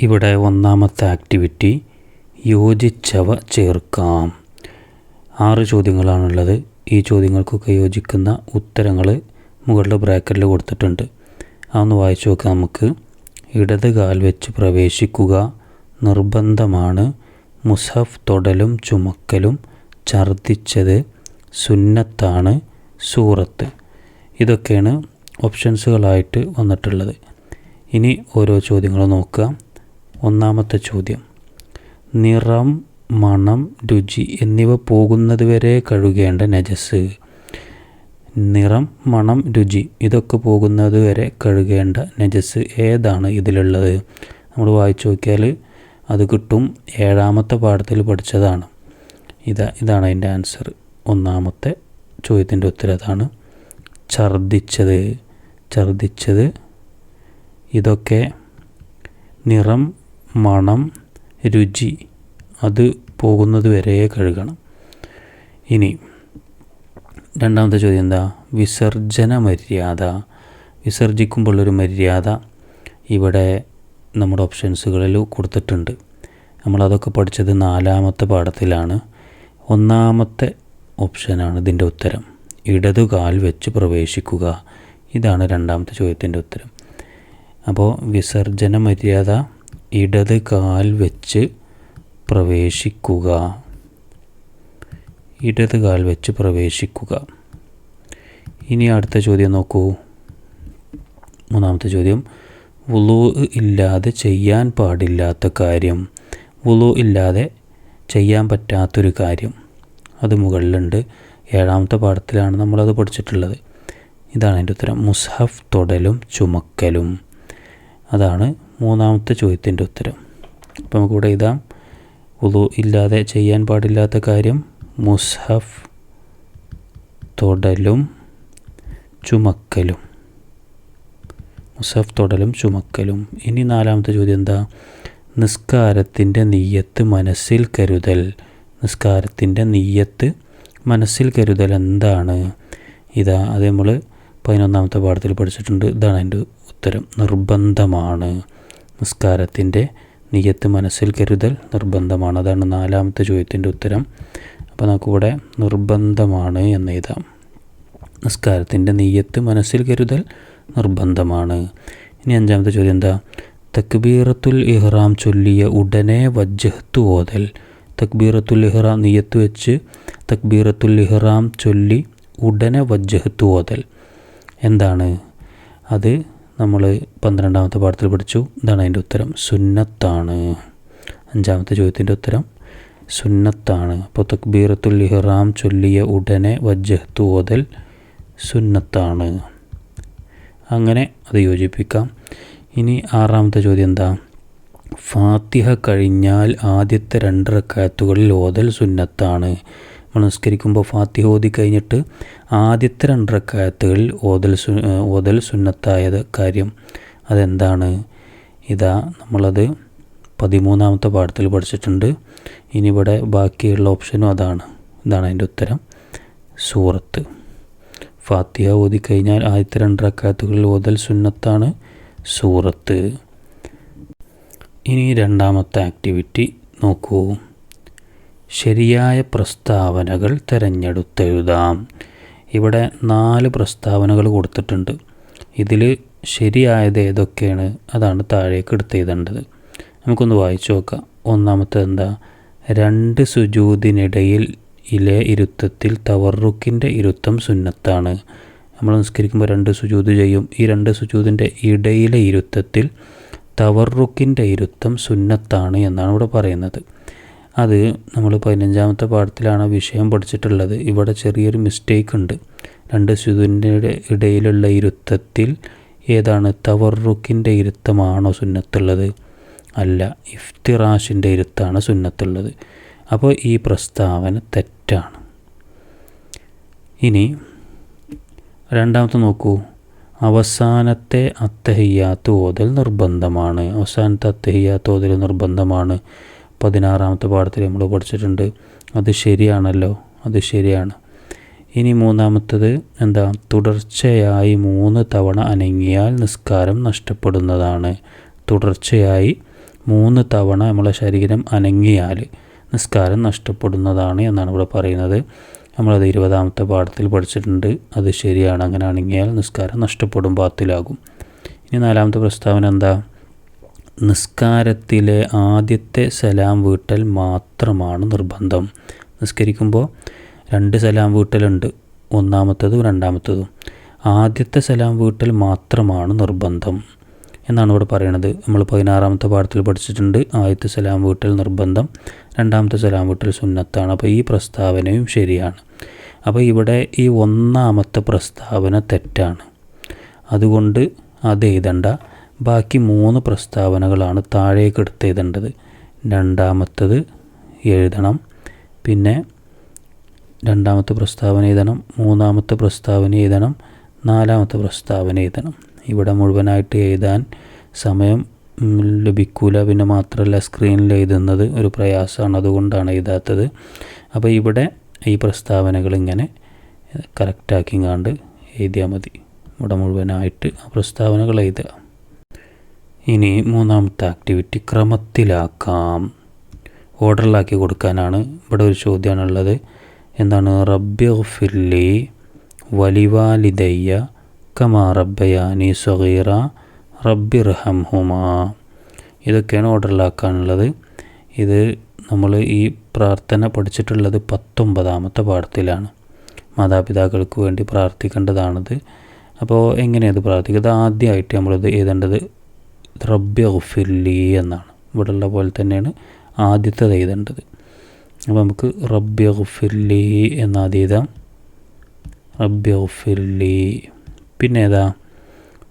ഇവിടെ ഒന്നാമത്തെ ആക്ടിവിറ്റി യോജിച്ചവ ചേർക്കാം. ആറ് ചോദ്യങ്ങളാണുള്ളത്. ഈ ചോദ്യങ്ങൾക്കൊക്കെ യോജിക്കുന്ന ഉത്തരങ്ങൾ മുകളിലെ ബ്രാക്കറ്റിൽ കൊടുത്തിട്ടുണ്ട്. അതൊന്ന് വായിച്ചു നോക്കാം നമുക്ക്. ഇടത് കാൽ വെച്ച് പ്രവേശിക്കുക നിർബന്ധമാണ്. മുസഫ് തൊടലും ചുമക്കലും ഛർദിച്ചത് സുന്നത്താണ് സൂറത്ത്. ഇതൊക്കെയാണ് ഓപ്ഷൻസുകളായിട്ട് വന്നിട്ടുള്ളത്. ഇനി ഓരോ ചോദ്യങ്ങളും നോക്കുക. ഒന്നാമത്തെ ചോദ്യം. നിറം മണം രുചി എന്നിവ പോകുന്നതുവരെ കഴുകേണ്ട നജസ്. നിറം മണം രുചി ഇതൊക്കെ പോകുന്നത് വരെ കഴുകേണ്ട നജസ് ഏതാണ് ഇതിലുള്ളത്? നമ്മൾ വായിച്ചു നോക്കിയാൽ അത് കിട്ടും. ഏഴാമത്തെ പാഠത്തിൽ പഠിച്ചതാണ്. ഇതാ ഇതാണ് അതിന്റെ ആൻസർ. ഒന്നാമത്തെ ചോദ്യത്തിന്റെ ഉത്തരം അതാണ്. ഛർദിച്ചത് ഛർദിച്ചത് ഇതൊക്കെ നിറം മണം രുചി അത് പോകുന്നത് വരെ കഴുകണം. ഇനി രണ്ടാമത്തെ ചോദ്യം എന്താ? വിസർജന മര്യാദ. വിസർജിക്കുമ്പോഴുള്ളൊരു മര്യാദ ഇവിടെ നമ്മുടെ ഓപ്ഷൻസുകളിൽ കൊടുത്തിട്ടുണ്ട്. നമ്മളതൊക്കെ പഠിച്ചത് നാലാമത്തെ പാഠത്തിലാണ്. ഒന്നാമത്തെ ഓപ്ഷനാണ് ഇതിന്റെ ഉത്തരം. ഇടതു കാൽ വെച്ച് പ്രവേശിക്കുക. ഇതാണ് രണ്ടാമത്തെ ചോദ്യത്തിന്റെ ഉത്തരം. അപ്പോൾ വിസർജന മര്യാദ ഇടത് കാൽ വെച്ച് പ്രവേശിക്കുക. ഇടത് കാൽ വെച്ച് പ്രവേശിക്കുക. ഇനി അടുത്ത ചോദ്യം നോക്കൂ. മൂന്നാമത്തെ ചോദ്യം. വുളു ഇല്ലാതെ ചെയ്യാൻ പാടില്ലാത്ത കാര്യം. വുളു ഇല്ലാതെ ചെയ്യാൻ പറ്റാത്തൊരു കാര്യം. അത് മുകളിലുണ്ട്. ഏഴാമത്തെ പാഠത്തിലാണ് നമ്മളത് പഠിച്ചിട്ടുള്ളത്. ഇതാണ് എന്റെ ഉത്തരം. മുസ്ഹഫ് തൊടലും ചുമക്കലും. അതാണ് മൂന്നാമത്തെ ചോദ്യത്തിന്റെ ഉത്തരം. അപ്പോൾ നമുക്കിവിടെ ഇതാം ഉളു ഇല്ലാതെ ചെയ്യാൻ പാടില്ലാത്ത കാര്യം മുസ്ഹഫ് തൊടലും ചുമക്കലും. മുസഫ് തൊടലും ചുമക്കലും. ഇനി നാലാമത്തെ ചോദ്യം എന്താ? നിസ്കാരത്തിന്റെ നീയത്ത് മനസ്സിൽ കരുതൽ. നിസ്കാരത്തിന്റെ നീയത്ത് മനസ്സിൽ കരുതൽ എന്താണ്? ഇതാ അത് നമ്മൾ പതിനൊന്നാമത്തെ പാഠത്തിൽ പഠിച്ചിട്ടുണ്ട്. ഇതാണ് അതിന്റെ ഉത്തരം. നിർബന്ധമാണ്. നിസ്കാരത്തിന്റെ നിയത്ത് മനസ്സിൽ കരുതൽ നിർബന്ധമാണ്. അതാണ് നാലാമത്തെ ചോദ്യത്തിന്റെ ഉത്തരം. അപ്പോൾ നമുക്കിവിടെ നിർബന്ധമാണ് എന്ന് എഴുതാം നിസ്കാരത്തിന്റെ നെയ്യത്ത് മനസ്സിൽ കരുതൽ നിർബന്ധമാണ്. ഇനി അഞ്ചാമത്തെ ചോദ്യം എന്താ? തക്ബീറത്തുൽ ഇഹ്റാം ചൊല്ലിയ ഉടനെ വജ്ജഹത്ത് ഓതൽ. തക്ബീറത്തുൽ ഇഹ്റാം നെയ്യത്ത് വെച്ച് തക്ബീറത്തുൽ ഇഹ്റാം ചൊല്ലി ഉടനെ വജ്ജഹത്ത് ഓതൽ. എന്താണ്? അത് നമ്മൾ പന്ത്രണ്ടാമത്തെ പാഠത്തിൽ പഠിച്ചു. ഇതാണ് അതിന്റെ ഉത്തരം. സുന്നത്താണ്. അഞ്ചാമത്തെ ചോദ്യത്തിന്റെ ഉത്തരം. സുന്നത്താണ്. അപ്പോൾ തക്ബീറത്തുൽ ഇഹ്റാം ചൊല്ലിയ ഉടനെ വജ്ജഹത്ത് ഓതൽ സുന്നത്താണ്. അങ്ങനെ അത് യോജിപ്പിക്കാം. ഇനി ആറാമത്തെ ചോദ്യം എന്താ? ഫാത്തിഹ കഴിഞ്ഞാൽ ആദ്യത്തെ രണ്ട് റക്കാത്തുകളിൽ ഓതൽ സുന്നത്താണ്. നമ്മൾ നിസ്കരിക്കുമ്പോൾ ഫാത്തിഹ ഓതി കഴിഞ്ഞിട്ട് ആദ്യത്തെ രണ്ട് റക്കാത്തുകളിൽ ഓതൽ സു ഓതൽ സുന്നത്തായത് കാര്യം അതെന്താണ്? ഇതാ നമ്മളത് പതിമൂന്നാമത്തെ പാഠത്തിൽ പഠിച്ചിട്ടുണ്ട്. ഇനി ഇവിടെ ബാക്കിയുള്ള ഓപ്ഷനും അതാണ്. ഇതാണ് അതിന്റെ ഉത്തരം. സൂറത്ത്. ഫാത്തിഹ ഓതി കഴിഞ്ഞാൽ ആദ്യത്തെ രണ്ട് റക്കാത്തുകളിൽ ഓതൽ സുന്നത്താണ് സൂറത്ത്. ഇനി രണ്ടാമത്തെ ആക്ടിവിറ്റി നോക്കൂ. ശരിയായ പ്രസ്താവനകൾ തിരഞ്ഞെടുത്തെഴുതാം. ഇവിടെ നാല് പ്രസ്താവനകൾ കൊടുത്തിട്ടുണ്ട്. ഇതിൽ ശരിയായത് ഏതൊക്കെയാണ്? അതാണ് താഴേക്ക് എടുത്ത് എഴുതേണ്ടത് നമുക്കൊന്ന് വായിച്ചു നോക്കാം. ഒന്നാമത്തെ എന്താ? രണ്ട് സുജൂതിനിടയിൽ ഇലെ ഇരുത്തത്തിൽ തവറുക്കിന്റെ ഇരുത്തം സുന്നത്താണ്. നമ്മൾ നിസ്കരിക്കുമ്പോൾ രണ്ട് സുജൂത് ചെയ്യും. ഈ രണ്ട് സുജൂതിന്റെ ഇടയിലെ ഇരുത്തത്തിൽ തവറുക്കിന്റെ ഇരുത്തം സുന്നത്താണ് എന്നാണ് ഇവിടെ പറയുന്നത്. അത് നമ്മൾ പതിനഞ്ചാമത്തെ പാഠത്തിലാണ് വിഷയം പഠിച്ചിട്ടുള്ളത്. ഇവിടെ ചെറിയൊരു മിസ്റ്റേക്ക് ഉണ്ട്. രണ്ട് സുജൂതിന്റെ ഇടയിലുള്ള ഇരുത്തത്തിൽ ഏതാണ് തവറുക്കിന്റെ ഇരുത്തമാണോ സുന്നത്തുള്ളത്? അല്ല ഇഫ്തിറാഷിന്റെ ഇരുത്താണ് സുന്നത്തുള്ളത്. അപ്പോൾ ഈ പ്രസ്താവന തെറ്റാണ്. ഇനി രണ്ടാമത്തെ നോക്കൂ. അവസാനത്തെ അത്തഹിയാത്ത് ഓതൽ നിർബന്ധമാണ്. അവസാനത്തെ അത്തഹിയാത്ത് ഓതൽ നിർബന്ധമാണ്. പതിനാറാമത്തെ പാഠത്തിൽ നമ്മൾ പഠിച്ചിട്ടുണ്ട്. അത് ശരിയാണല്ലോ? അത് ശരിയാണ്. ഇനി മൂന്നാമത്തത് എന്താ? തുടർച്ചയായി മൂന്ന് തവണ അനങ്ങിയാൽ നിസ്കാരം നഷ്ടപ്പെടുന്നതാണ്. തുടർച്ചയായി മൂന്ന് തവണ നമ്മളെ ശരീരം അനങ്ങിയാൽ നിസ്കാരം നഷ്ടപ്പെടുന്നതാണ് എന്നാണ് ഇവിടെ പറയുന്നത്. നമ്മളത് ഇരുപതാമത്തെ പാഠത്തിൽ പഠിച്ചിട്ടുണ്ട്. അത് ശരിയാണ്. അങ്ങനെ അണങ്ങിയാൽ നിസ്കാരം നഷ്ടപ്പെടും പാത്തിലാകും ഇനി നാലാമത്തെ പ്രസ്താവന എന്താ? നിസ്കാരത്തിലെ ആദ്യത്തെ സലാം വീട്ടൽ മാത്രമാണ് നിർബന്ധം. നിസ്കരിക്കുമ്പോൾ രണ്ട് സലാം വീട്ടലുണ്ട്. ഒന്നാമത്തതും രണ്ടാമത്തതും. ആദ്യത്തെ സലാം വീട്ടൽ മാത്രമാണ് നിർബന്ധം എന്നാണ് ഇവിടെ പറയണത്. നമ്മൾ പതിനാറാമത്തെ പാഠത്തിൽ പഠിച്ചിട്ടുണ്ട്. ആദ്യത്തെ സലാം വീട്ടൽ നിർബന്ധം രണ്ടാമത്തെ സലാം വീട്ടൽ സുന്നത്താണ്. അപ്പോൾ ഈ പ്രസ്താവനയും ശരിയാണ്. അപ്പോൾ ഇവിടെ ഈ ഒന്നാമത്തെ പ്രസ്താവന തെറ്റാണ്. അതുകൊണ്ട് അത് എഴുതണ്ട. ബാക്കി മൂന്ന് പ്രസ്താവനകളാണ് താഴേക്ക് എടുത്ത് എഴുതേണ്ടത് രണ്ടാമത്തത് എഴുതണം. പിന്നെ രണ്ടാമത്തെ പ്രസ്താവന എഴുതണം മൂന്നാമത്തെ പ്രസ്താവന എഴുതണം നാലാമത്തെ പ്രസ്താവന എഴുതണം. ഇവിടെ മുഴുവനായിട്ട് എഴുതാൻ സമയം ലഭിക്കൂല. പിന്നെ മാത്രമല്ല സ്ക്രീനിൽ എഴുതുന്നത് ഒരു പ്രയാസമാണ്. അതുകൊണ്ടാണ് എഴുതാത്തത്. അപ്പോൾ ഇവിടെ ഈ പ്രസ്താവനകൾ ഇങ്ങനെ കറക്റ്റാക്കി കണ്ട് എഴുതിയാൽ മതി. ഇവിടെ മുഴുവനായിട്ട് പ്രസ്താവനകൾ എഴുതുക. ഇനി മൂന്നാമത്തെ ആക്ടിവിറ്റി ക്രമത്തിലാക്കാം. ഓർഡറിലാക്കി കൊടുക്കാനാണ് ഇവിടെ ഒരു ചോദ്യമാണുള്ളത്. എന്താണ്? റബ്ബി ഫില്ലി വലിവാലിദയ്യ കമാ റബ്ബയാനി സഗീറ റബ്ബിർഹം ഹുമാ ഇതൊക്കെയാണ് ഓർഡറിലാക്കാനുള്ളത് ഇത് നമ്മൾ ഈ പ്രാർത്ഥന പഠിച്ചിട്ടുള്ളത് പത്തൊമ്പതാമത്തെ പാഠത്തിലാണ്. മാതാപിതാക്കൾക്ക് വേണ്ടി പ്രാർത്ഥിക്കേണ്ടതാണത്. അപ്പോൾ എങ്ങനെയത് പ്രാർത്ഥിക്കുന്നത് ആദ്യമായിട്ട് നമ്മളിത് എഴുതേണ്ടത് റബ്ബി ഗുഫില്ലി എന്നാണ്. ഇവിടെയുള്ള പോലെ തന്നെയാണ് ആദ്യത്തേത് എഴുതേണ്ടത് അപ്പോൾ നമുക്ക് റബ്ബി ഗുഫില്ലി എന്നാദ്യം എഴുതാം. റബ്ബി ഗുഫില്ലി പിന്നെ ഏതാ?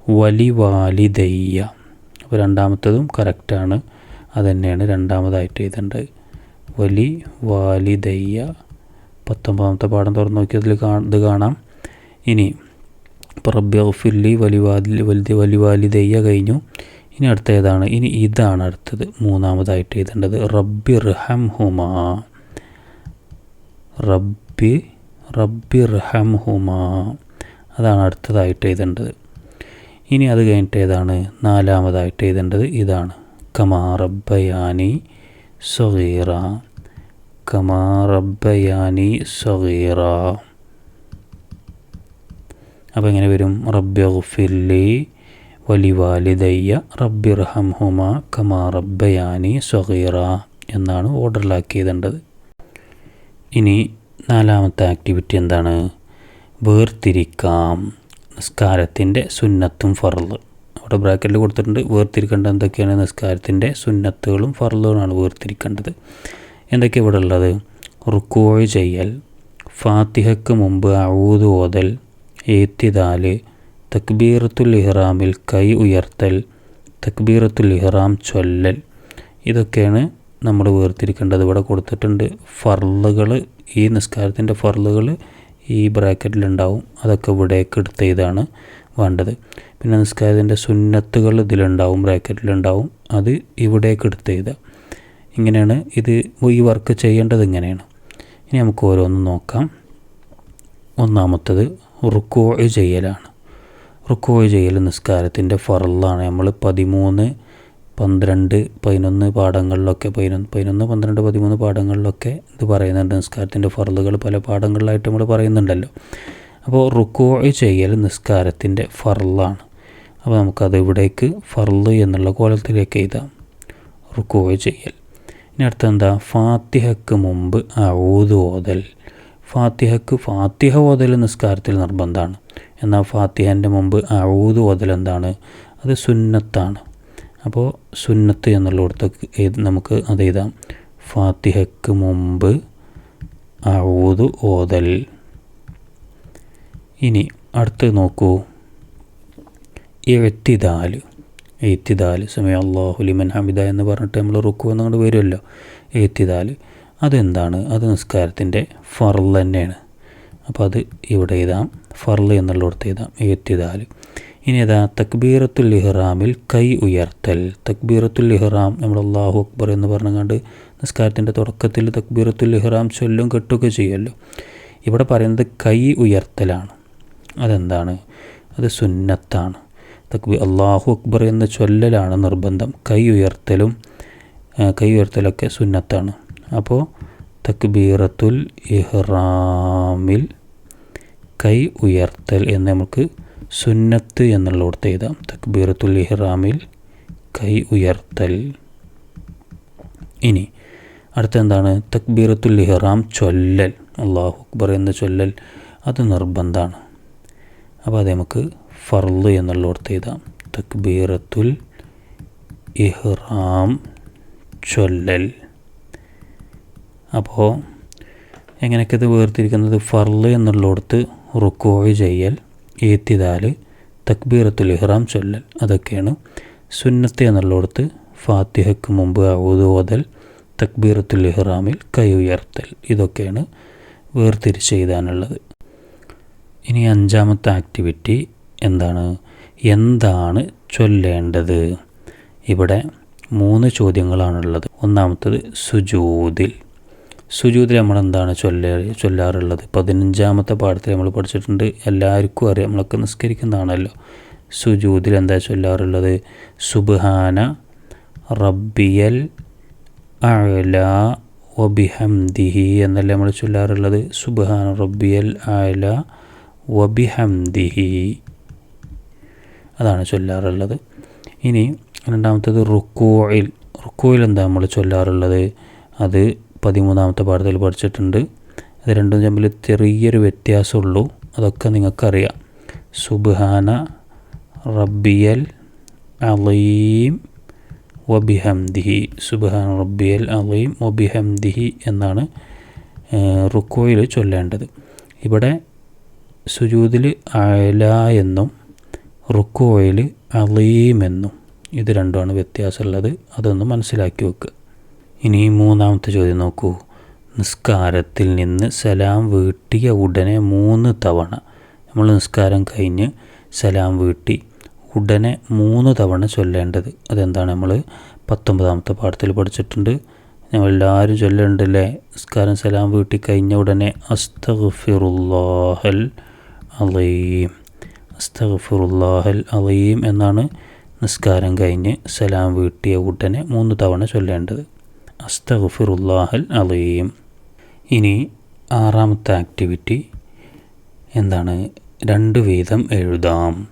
വലി വാലിദയ്യ അപ്പോൾ രണ്ടാമത്തതും കറക്റ്റാണ് അതുതന്നെയാണ് രണ്ടാമതായിട്ട് എഴുതേണ്ടത്. വലി വാലിദയ്യ പത്തൊമ്പതാമത്തെ പാഠം തുറന്നു നോക്കിയതിൽ കാ ഇത് കാണാം. ഇനി ഇപ്പോൾ റബ്ബി വലി വാലി വലുതി വലി വാലിദയ്യ കഴിഞ്ഞു. ഇനി അടുത്ത ഏതാണ് ഇനി ഇതാണ് അടുത്തത്. മൂന്നാമതായിട്ട് എഴുതേണ്ടത് റബ്ബി റഹം ഹുമാ റബ്ബി റബ്ബി റഹം ഹുമാ അതാണ് അടുത്തതായിട്ട് എഴുതേണ്ടത്. ഇനി അത് കഴിഞ്ഞിട്ട് ഏതാണ്? നാലാമതായിട്ട് എഴുതേണ്ടത് ഇതാണ്. കമാ റബ്ബയാനി സ്വഗീറ കമാ റബ്ബയാനി സ്വഗീറ അപ്പോൾ എങ്ങനെ വരും? റബ്ബി ഗുഫില്ലി വലി വാലിദയ്യ റബ്ബി റഹം ഹുമ കമാ റബ്ബയാനി സഗീറ എന്നാണ് ഓർഡറിലാക്കി ഇനി നാലാമത്തെ ആക്ടിവിറ്റി എന്താണ്? വേർതിരിക്കാം. നിസ്കാരത്തിന്റെ സുന്നത്തും ഫറൽ അവിടെ ബ്രാക്കറ്റിൽ കൊടുത്തിട്ടുണ്ട്. വേർതിരിക്കേണ്ടത് എന്തൊക്കെയാണ്? നിസ്കാരത്തിന്റെ സുന്നത്തുകളും ഫറലുകളാണ് വേർതിരിക്കേണ്ടത്. എന്തൊക്കെ ഇവിടെ ഉള്ളത്? റുക്കോഴ് ചെയ്യൽ ഫാത്തിഹയ്ക്ക് മുമ്പ് അഴൂത് ഓതൽ ഏത്തിദാൽ തക്ബീറത്തുൽ ഇഹ്റാമിൽ കൈ ഉയർത്തൽ തക്ബീറത്തുൽ ഇഹ്റാം ചൊല്ലൽ. ഇതൊക്കെയാണ് നമ്മൾ വേർതിരിക്കേണ്ടത്. ഇവിടെ കൊടുത്തിട്ടുണ്ട് ഫർളുകൾ. ഈ നിസ്കാരത്തിന്റെ ഫർളുകൾ ഈ ബ്രാക്കറ്റിലുണ്ടാവും. അതൊക്കെ ഇവിടേക്ക് എടുത്ത് ഇതാണ് വേണ്ടത്. പിന്നെ നിസ്കാരത്തിന്റെ സുന്നത്തുകൾ ഇതിലുണ്ടാവും ബ്രാക്കറ്റിലുണ്ടാവും. അത് ഇവിടേക്ക് എടുത്ത് എഴുതുക ഇങ്ങനെയാണ് ഇത് ഈ വർക്ക് ചെയ്യേണ്ടത് ഇങ്ങനെയാണ്. ഇനി നമുക്ക് ഓരോന്നും നോക്കാം. ഒന്നാമത്തത് റുക്കോ ചെയ്യലാണ്. റുക്കോ ചെയ്യൽ നിസ്കാരത്തിന്റെ ഫറലാണ്. നമ്മൾ പതിമൂന്ന് പന്ത്രണ്ട് പതിനൊന്ന് പാഠങ്ങളിലൊക്കെ പതിനൊന്ന് പതിനൊന്ന് പന്ത്രണ്ട് പതിമൂന്ന് പാഠങ്ങളിലൊക്കെ ഇത് പറയുന്നുണ്ട്. നിസ്കാരത്തിന്റെ ഫറലുകൾ പല പാഠങ്ങളിലായിട്ട് നമ്മൾ പറയുന്നുണ്ടല്ലോ. അപ്പോൾ റുക്കോ ചെയ്യൽ നിസ്കാരത്തിന്റെ ഫറലാണ്. അപ്പോൾ നമുക്കത് ഇവിടേക്ക് ഫർൾ എന്നുള്ള കോലത്തിലേക്ക് എഴുതാം. റുക്കോ ചെയ്യൽ ഇനി അടുത്ത എന്താ? ഫാത്തിഹക്ക് മുമ്പ് ഔദ് ഓതൽ. ഫാത്തിഹക്ക് ഫാത്തിഹ ഓതൽ നിസ്കാരത്തിൽ നിർബന്ധമാണ്. എന്നാൽ ഫാത്തിഹന്റെ മുമ്പ് അഴുതു ഓതൽ എന്താണ്? അത് സുന്നത്താണ്. അപ്പോൾ സുന്നത്ത് എന്നുള്ളിടത്ത് നമുക്ക് അത് എഴുതാം. ഫാത്തിഹയ്ക്ക് മുമ്പ് അഴുതു ഓതൽ ഇനി അടുത്ത് നോക്കൂ. എഴുത്തിദാൽ എഴുത്തിദാൽ. സമയ അള്ളാഹു ലിമൻ ഹമിദ എന്ന് പറഞ്ഞിട്ട് നമ്മൾ റുക്കു എന്നങ്ങോട്ട് വരുമല്ലോ എഴുത്തിദാൽ. അതെന്താണ്? അത് നിസ്കാരത്തിന്റെ ഫറൽ തന്നെയാണ്. അപ്പോൾ അത് ഇവിടെ എഴുതാം. ഫർൽ എന്നുള്ളിടത്ത് എഴുതാം. എയ്ത്തിദാൽ ഇനി ഏതാ? തക്ബീറത്തുൽ ഇഹ്റാമിൽ കൈ ഉയർത്തൽ. തക്ബീറത്തുൽ ഇഹ്റാം നമ്മൾ അള്ളാഹു അക്ബർ എന്ന് പറഞ്ഞുകൊണ്ട് നിസ്കാരത്തിന്റെ തുടക്കത്തിൽ തക്ബീറത്തുൽ ഇഹ്റാം ചൊല്ലും കെട്ടുകയൊക്കെ ചെയ്യുമല്ലോ. ഇവിടെ പറയുന്നത് കൈ ഉയർത്തലാണ്. അതെന്താണ്? അത് സുന്നത്താണ്. തക്ബീർ അള്ളാഹു അക്ബർ എന്ന ചൊല്ലലാണ് നിർബന്ധം. കൈ ഉയർത്തലും കൈ ഉയർത്തലൊക്കെ സുന്നത്താണ്. അപ്പോൾ തക്ബീറത്തുൽ ഇഹ്റാമിൽ കൈ ഉയർത്തൽ എന്ന് നമുക്ക് സുന്നത്ത് എന്നുള്ളിടത്ത് എഴുതാം. തക്ബീറത്തുൽ ഇഹ്റാമിൽ കൈ ഉയർത്തൽ. ഇനി അടുത്ത എന്താണ് തക്ബീറത്തുൽ ഇഹ്റാം ചൊല്ലൽ. അള്ളാഹു അക്ബർ എന്ന ചൊല്ലൽ അത് നിർബന്ധമാണ്. അപ്പോൾ അത് നമുക്ക് ഫർൾ എന്നുള്ളിടത്ത് എഴുതാം. തക്ബീറത്തുൽ ഇഹ്റാം ചൊല്ലൽ. അപ്പോൾ എങ്ങനെയൊക്കെ ഇത് വേർതിരിക്കുന്നത്? ഫർൾ എന്നുള്ളിടത്ത് റുക്കോയ് ചെയ്യൽ ഏത്തിദാൽ തക്ബീറത്തുൽ ഇഹ്റാം ചൊല്ലൽ. അതൊക്കെയാണ് സുന്നത്ത് എന്നുള്ളിടത്ത് ഫാത്തിഹയ്ക്ക് മുമ്പ് ഓതൽ തക്ബീറത്തുൽ ഇഹ്റാമിൽ കൈ ഉയർത്തൽ. ഇതൊക്കെയാണ് വേർതിരിച്ച് എഴുതാനുള്ളത് ഇനി അഞ്ചാമത്തെ ആക്ടിവിറ്റി എന്താണ്? എന്താണ് ചൊല്ലേണ്ടത്? ഇവിടെ മൂന്ന് ചോദ്യങ്ങളാണുള്ളത്. ഒന്നാമത്തത് സുജൂതിൽ. സുജൂതിൽ നമ്മൾ എന്താണ് ചൊല്ല ചൊല്ലാറുള്ളത്? പതിനഞ്ചാമത്തെ പാഠത്തിൽ നമ്മൾ പഠിച്ചിട്ടുണ്ട് എല്ലാവർക്കും അറിയാം നമ്മളൊക്കെ നിസ്കരിക്കുന്നതാണല്ലോ. സുജൂതിൽ എന്താ ചൊല്ലാറുള്ളത്? സുബാന റബ്ബിയൽ അല വബിഹംദിഹി എന്നല്ലേ നമ്മൾ ചൊല്ലാറുള്ളത്? സുബാന റബ്ബിയൽ അല വബിഹംദിഹി. അതാണ് ചൊല്ലാറുള്ളത്. ഇനി രണ്ടാമത്തേത് റുക്കോയിൽ റുക്കോയിൽ എന്താ നമ്മൾ ചൊല്ലാറുള്ളത്? അത് പതിമൂന്നാമത്തെ പാഠത്തിൽ പഠിച്ചിട്ടുണ്ട്. അത് രണ്ടും തമ്മിൽ ചെറിയൊരു വ്യത്യാസമുള്ളൂ. അതൊക്കെ നിങ്ങൾക്കറിയാം. സുബ്ഹാന റബ്ബിയൽ അലീം വബിഹംദിഹി. സുബ്ഹാന റബ്ബിയൽ അലീം വബിഹംദിഹി എന്നാണ് റുക്കോയിൽ ചൊല്ലേണ്ടത്. ഇവിടെ സുജൂതിൽ അല എന്നും റുക്കോയിൽ അലീം എന്നും ഇത് രണ്ടുമാണ് വ്യത്യാസമുള്ളത്. അതൊന്ന് മനസ്സിലാക്കി വെക്കുക. ഇനി മൂന്നാമത്തെ ചോദ്യം നോക്കൂ. നിസ്കാരത്തിൽ നിന്ന് സലാം വീട്ടിയ ഉടനെ മൂന്ന് തവണ. നമ്മൾ നിസ്കാരം കഴിഞ്ഞ് സലാം വീട്ടി ഉടനെ മൂന്ന് തവണ ചൊല്ലേണ്ടത്. അതെന്താണ് നമ്മൾ പത്തൊമ്പതാമത്തെ പാഠത്തിൽ പഠിച്ചിട്ടുണ്ട്. ഞങ്ങൾ എല്ലാവരും ചൊല്ലേണ്ടല്ലേ? നിസ്കാരം സലാം വീട്ടി കഴിഞ്ഞ ഉടനെ അസ്തഫിറുല്ലാഹൽ അലീം. അസ്തഫിറുല്ലാഹൽ അലീം എന്നാണ് നിസ്കാരം കഴിഞ്ഞ് സലാം വീട്ടിയ ഉടനെ മൂന്ന് തവണ ചൊല്ലേണ്ടത്. അസ്തഗ്ഫിറുല്ലാഹൽ അലീം ഇനി ആറാമത്തെ ആക്ടിവിറ്റി എന്താണ്? രണ്ട് വീതം എഴുതാം.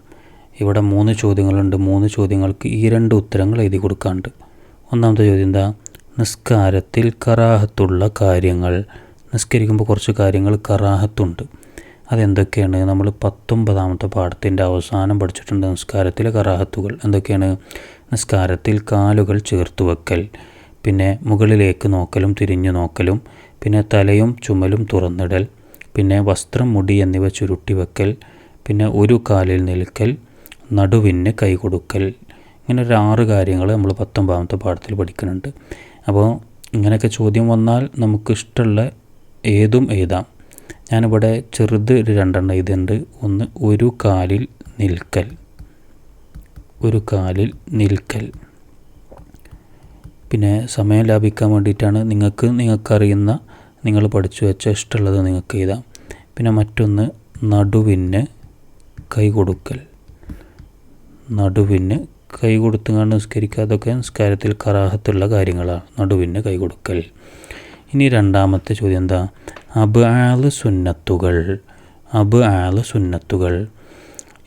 ഇവിടെ മൂന്ന് ചോദ്യങ്ങളുണ്ട്. മൂന്ന് ചോദ്യങ്ങൾക്ക് ഈ രണ്ട് ഉത്തരങ്ങൾ എഴുതി കൊടുക്കാണ്ട്. ഒന്നാമത്തെ ചോദ്യം എന്താ? നിസ്കാരത്തിൽ കറാഹത്തുള്ള കാര്യങ്ങൾ. നിസ്കരിക്കുമ്പോൾ കുറച്ച് കാര്യങ്ങൾ കറാഹത്തുണ്ട്. അതെന്തൊക്കെയാണ്? നമ്മൾ പത്തൊമ്പതാമത്തെ പാഠത്തിന്റെ അവസാനം പഠിച്ചിട്ടുണ്ട് നിസ്കാരത്തിലെ കറാഹത്തുകൾ. എന്തൊക്കെയാണ്? നിസ്കാരത്തിൽ കാലുകൾ ചേർത്ത് വെക്കൽ. പിന്നെ മുകളിലേക്ക് നോക്കലും തിരിഞ്ഞു നോക്കലും പിന്നെ തലയും ചുമലും തുറന്നിടൽ പിന്നെ വസ്ത്രം മുടി എന്നിവ ചുരുട്ടി വെക്കൽ പിന്നെ ഒരു കാലിൽ നിൽക്കൽ നടുവിന് കൈ കൊടുക്കൽ. ഇങ്ങനെ ഒരു ആറ് കാര്യങ്ങൾ നമ്മൾ പത്തൊമ്പതാമത്തെ പാഠത്തിൽ പഠിക്കുന്നുണ്ട്. അപ്പോൾ ഇങ്ങനെയൊക്കെ ചോദ്യം വന്നാൽ നമുക്ക് ഇഷ്ടമുള്ള ഏതും എഴുതാം. ഞാനിവിടെ ചെറുത് ഒരു രണ്ടെണ്ണം എഴുതുന്നുണ്ട് ഒന്ന് ഒരു കാലിൽ നിൽക്കൽ. ഒരു കാലിൽ നിൽക്കൽ. പിന്നെ സമയം ലാഭിക്കാൻ വേണ്ടിയിട്ടാണ് നിങ്ങൾക്ക് നിങ്ങൾക്കറിയുന്ന നിങ്ങൾ പഠിച്ചു വെച്ച ഇഷ്ടമുള്ളത് നിങ്ങൾക്ക് എഴുതാം. പിന്നെ മറ്റൊന്ന് നടുവിന് കൈ കൊടുക്കൽ. നടുവിന് കൈ കൊടുത്തുകൊണ്ട് നിസ്കരിക്കുക അതൊക്കെ നിസ്കാരത്തിൽ കറാഹത്തുള്ള കാര്യങ്ങളാണ്. നടുവിന് കൈ കൊടുക്കൽ. ഇനി രണ്ടാമത്തെ ചോദ്യം എന്താ? അബ് ആൾ സുന്നത്തുകൾ. അബ് ആൾ സുന്നത്തുകൾ.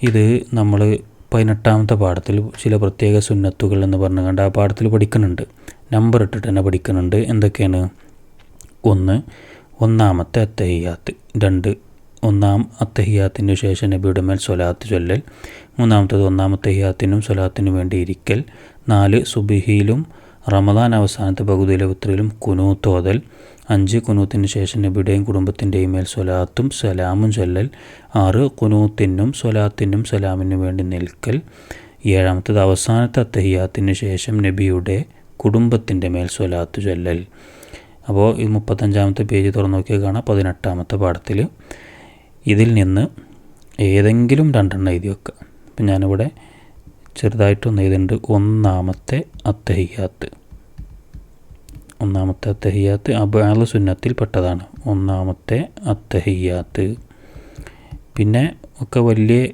ഇത് നമ്മൾ പതിനെട്ടാമത്തെ പാഠത്തിൽ ചില പ്രത്യേക സുന്നത്തുകൾ എന്ന് പറഞ്ഞുകൊണ്ട് ആ പാഠത്തിൽ പഠിക്കുന്നുണ്ട്. നമ്പർ ഇട്ടിട്ട് തന്നെ പഠിക്കുന്നുണ്ട്. എന്തൊക്കെയാണ്? ഒന്ന് ഒന്നാമത്തെ അത്തഹിയാത്ത്. രണ്ട് ഒന്നാം അത്തഹിയാത്തിന് ശേഷം നബിയുടെ മേൽ സ്വലാത്ത് ചൊല്ലൽ. മൂന്നാമത്തത് ഒന്നാമത്തെ അത്തഹിയാത്തിനും സ്വലാത്തിനും വേണ്ടി ഇരിക്കൽ. നാല് സുബിഹിയിലും റമദാൻ അവസാനത്തെ പകുതിയിലെ പുത്രിയിലും കുനൂത്തോതൽ അഞ്ച് കുനൂത്തിന് ശേഷം നബിയുടെയും കുടുംബത്തിന്റെയും മേൽ സ്വലാത്തും സലാമും ചൊല്ലൽ ആറ് കുനൂത്തിനും സ്വലാത്തിനും സലാമിനും വേണ്ടി നിൽക്കൽ ഏഴാമത്തത് അവസാനത്തെ അത്തഹിയാത്തിന് ശേഷം നബിയുടെ കുടുംബത്തിന്റെ മേൽ സ്വലാത്തു ചൊല്ലൽ. അപ്പോൾ ഈ മുപ്പത്തഞ്ചാമത്തെ പേജ് തുറന്നു നോക്കിയാൽ കാണാം പതിനെട്ടാമത്തെ പാഠത്തിൽ. ഇതിൽ നിന്ന് ഏതെങ്കിലും രണ്ടെണ്ണം എഴുതി വെക്കുക. അപ്പം ഞാനിവിടെ ചെറുതായിട്ടൊന്ന് എഴുതുന്നുണ്ട് ഒന്നാമത്തെ അത്തഹിയാത്ത്. ഒന്നാമത്തെ അത്തഹിയാത്ത് അബാല സുന്നത്തിൽ പെട്ടതാണ്. ഒന്നാമത്തെ അത്തഹിയാത്ത്. പിന്നെ ഒക്കെ വലിയ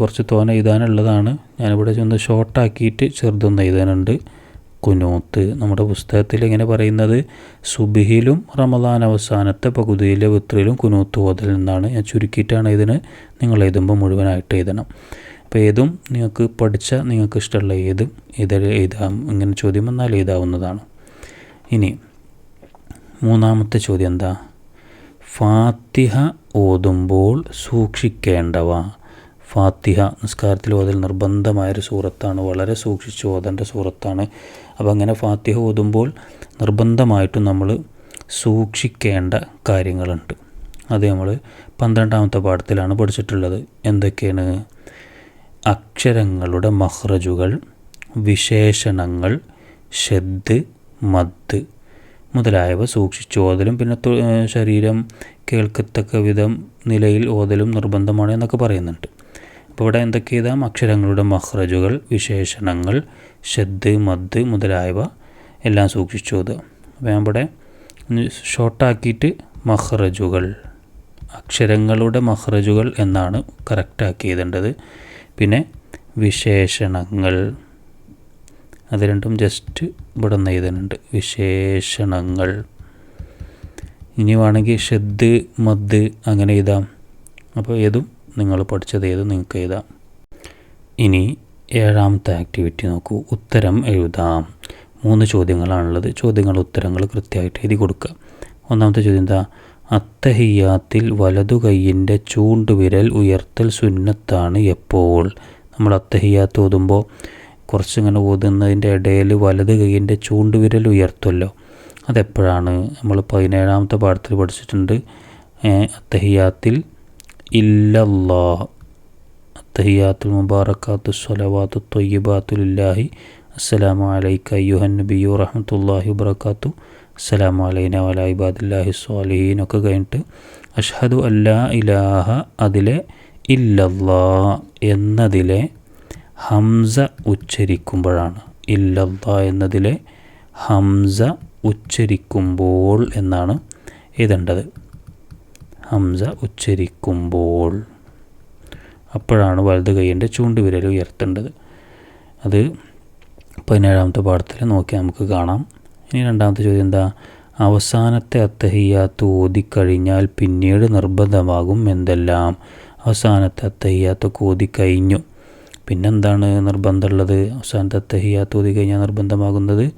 കുറച്ച് തോന എഴുതാനുള്ളതാണ്. ഞാനിവിടെ ചെന്ന് ഷോർട്ടാക്കിയിട്ട് ചെറുതൊന്ന് എഴുതാനുണ്ട്. കുനൂത്ത്. നമ്മുടെ പുസ്തകത്തിൽ ഇങ്ങനെ പറയുന്നത് സുബിഹിലും റമദാൻ അവസാനത്തെ പകുതിയിലെ വിത്രിലും കുനൂത്ത് ഓതൽ എന്നാണ്. ഞാൻ ചുരുക്കിയിട്ടാണ് ഇതിന് നിങ്ങൾ എഴുതുമ്പോൾ മുഴുവനായിട്ട് എഴുതണം. അപ്പോൾ ഏതും നിങ്ങൾക്ക് പഠിച്ച നിങ്ങൾക്ക് ഇഷ്ടമുള്ള ഏതും ഇതിൽ എഴുതാം ഇങ്ങനെ ചോദ്യം വന്നാൽ എഴുതാവുന്നതാണ്. ഇനി മൂന്നാമത്തെ ചോദ്യം എന്താ? ഫാത്തിഹ ഓതുമ്പോൾ സൂക്ഷിക്കേണ്ടവ. ഫാത്തിഹ നിസ്കാരത്തിൽ ഓതൽ നിർബന്ധമായൊരു സൂറത്താണ്. വളരെ സൂക്ഷിച്ച് ഓതേണ്ട സൂറത്താണ്. അപ്പോൾ അങ്ങനെ ഫാത്തിഹ ഓതുമ്പോൾ നിർബന്ധമായിട്ടും നമ്മൾ സൂക്ഷിക്കേണ്ട കാര്യങ്ങളുണ്ട്. അത് നമ്മൾ പന്ത്രണ്ടാമത്തെ പാഠത്തിലാണ് പഠിച്ചിട്ടുള്ളത്. എന്തൊക്കെയാണ്? അക്ഷരങ്ങളുടെ മഹ്റജുകൾ വിശേഷണങ്ങൾ ഷെദ് മദ് മുതലായവ സൂക്ഷിച്ച്. ഓതലും പിന്നെ ശരീരം കേൾക്കത്തക്ക വിധം നിലയിൽ ഓതലും നിർബന്ധമാണ് എന്നൊക്കെ പറയുന്നുണ്ട്. അപ്പോൾ ഇവിടെ എന്തൊക്കെ എഴുതാം അക്ഷരങ്ങളുടെ മഹ്റജുകൾ വിശേഷണങ്ങൾ ഷെദ് മദ് മുതലായവ എല്ലാം സൂക്ഷിച്ചു ഓതുക. അപ്പോൾ ഞാൻ ഇവിടെ ഷോർട്ടാക്കിയിട്ട് മഹ്റജുകൾ അക്ഷരങ്ങളുടെ മഹ്റജുകൾ എന്നാണ് കറക്റ്റാക്കി എഴുതേണ്ടത്. പിന്നെ വിശേഷണങ്ങൾ. അത് രണ്ടും ജസ്റ്റ് ഇവിടെ നിന്ന് എഴുതുന്നുണ്ട്. വിശേഷണങ്ങൾ. ഇനി വേണമെങ്കിൽ ഷെദ് മദ് അങ്ങനെ എഴുതാം. അപ്പോൾ ഏതും നിങ്ങൾ പഠിച്ചത് ഏതും നിങ്ങൾക്ക് എഴുതാം. ഇനി ഏഴാമത്തെ ആക്ടിവിറ്റി നോക്കൂ. ഉത്തരം എഴുതാം. മൂന്ന് ചോദ്യങ്ങളാണുള്ളത്. ചോദ്യങ്ങൾ ഉത്തരങ്ങൾ കൃത്യമായിട്ട് എഴുതി കൊടുക്കുക. ഒന്നാമത്തെ ചോദ്യം എന്താ? അത്തഹിയാത്തിൽ വലതു കൈയിന്റെ ചൂണ്ടുവിരൽ ഉയർത്തൽ സുന്നത്താണ് എപ്പോൾ. നമ്മൾ അത്തഹിയാത്ത് ഓതുമ്പോൾ കുറച്ചിങ്ങനെ ഓതുന്നതിന്റെ ഇടയിൽ വലത് കൈയിന്റെ ചൂണ്ടുവിരൽ ഉയർത്തുമല്ലോ. അതെപ്പോഴാണ്? നമ്മൾ പതിനേഴാമത്തെ പാഠത്തിൽ പഠിച്ചിട്ടുണ്ട്. അത്തഹിയാത്തിൽ ഇല്ലല്ലാ അത്തഹിയാത്തുൽ മുബാറക്കാത്തു സ്വലവാത്തു തൊയ്യബാത്തുലില്ലാഹി. അസ്സലാമു അയ്യുഹൻ നബിയു റഹമത്തല്ലാഹി വബർക്കാത്തു അസ്സലാമു അലൈന വല ഇബാദില്ലാഹി സ്വാലിഹീൻ ഒക്കെ കഴിഞ്ഞിട്ട് അഷ്ഹദു അല്ലാ ഇലാഹ അതിലെ ഇല്ലല്ലാ എന്നതിലെ ഹംസ ഉച്ചരിക്കുമ്പോഴാണ്. ഇല്ലല്ലാ എന്നതിലെ ഹംസ ഉച്ചരിക്കുമ്പോൾ എന്നാണ് എഴുതേണ്ടത്. ഹംസ ഉച്ചരിക്കുമ്പോൾ. അപ്പോഴാണ് വലത് കൈയിന്റെ ചൂണ്ടുവിരൽ ഉയർത്തേണ്ടത്. അത് പതിനേഴാമത്തെ പാഠത്തിൽ നോക്കി നമുക്ക് കാണാം. ഇനി രണ്ടാമത്തെ ചോദ്യം എന്താ? അവസാനത്തെ അത്തഹിയാത്ത് ഓതിക്കഴിഞ്ഞാൽ പിന്നീട് നിർബന്ധമാകും എന്തെല്ലാം? അവസാനത്തെ അത്തഹിയാത്തൊക്കെ ഓതിക്കഴിഞ്ഞു. പിന്നെന്താണ് നിർബന്ധമുള്ളത്? അവസാനത്തെ അത്തഹിയാത്ത് ഓതി കഴിഞ്ഞാൽ നിർബന്ധമാകുന്നത്?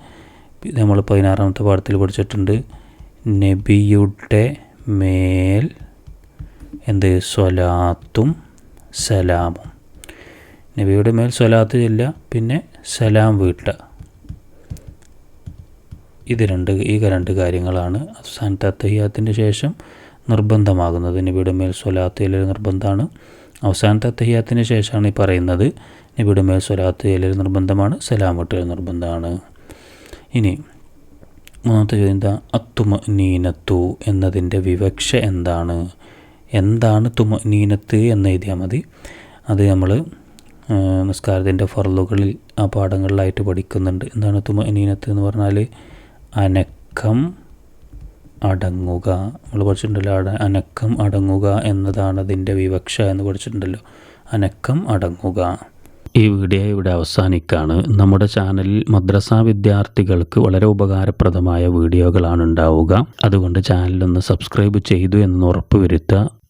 നമ്മൾ പതിനാറാമത്തെ പാഠത്തിൽ പഠിച്ചിട്ടുണ്ട്. നബിയുടെ മേൽ എന്ത്? സ്വലാത്തും സലാമും. നബിയുടെ മേൽ സ്വലാത്ത് ചെല്ലുക പിന്നെ സലാം വീട്ടുക. ഇത് രണ്ട് ഈ രണ്ട് കാര്യങ്ങളാണ് അവസാനത്തെ അത്തഹിയാത്തിന്റെ ശേഷം നിർബന്ധമാകുന്നത്. നബിയുടെ മേൽ സ്വലാത്ത് നിർബന്ധമാണ്. അവസാനത്തെ അത്തഹിയാത്തിന് ശേഷമാണ് ഈ പറയുന്നത്. നബിയുടെ മേൽ സ്വലാത്ത് ചെല്ലൽ നിർബന്ധമാണ് സലാം വീട്ടൽ നിർബന്ധമാണ്. ഇനി മൂന്നാമത്തെ ചോദ്യം എന്താ? അത്തുമ നീനത്തു എന്നതിന്റെ വിവക്ഷ എന്താണ്? എന്താണ് തുമ നീനത്ത് എന്ന് എഴുതിയാൽ മതി. അത് നമ്മൾ നിസ്കാരത്തിന്റെ ഫർലുകളിൽ ആ പാഠങ്ങളിലായിട്ട് പഠിക്കുന്നുണ്ട്. എന്താണ് തുമ നീനത്ത് എന്ന് പറഞ്ഞാൽ? അനക്കം അടങ്ങുക. നമ്മൾ പഠിച്ചിട്ടുണ്ടല്ലോ അട അനക്കം അടങ്ങുക എന്നതാണ് അതിന്റെ വിവക്ഷ എന്ന് പഠിച്ചിട്ടുണ്ടല്ലോ. അനക്കം അടങ്ങുക. ഈ വീഡിയോ ഇവിടെ അവസാനിക്കുകയാണ് നമ്മുടെ ചാനലിൽ മദ്രസ വിദ്യാർത്ഥികൾക്ക് വളരെ ഉപകാരപ്രദമായ വീഡിയോകളാണ് ഉണ്ടാവുക. അതുകൊണ്ട് ചാനലൊന്ന് സബ്സ്ക്രൈബ് ചെയ്തു എന്ന് ഉറപ്പുവരുത്തുക.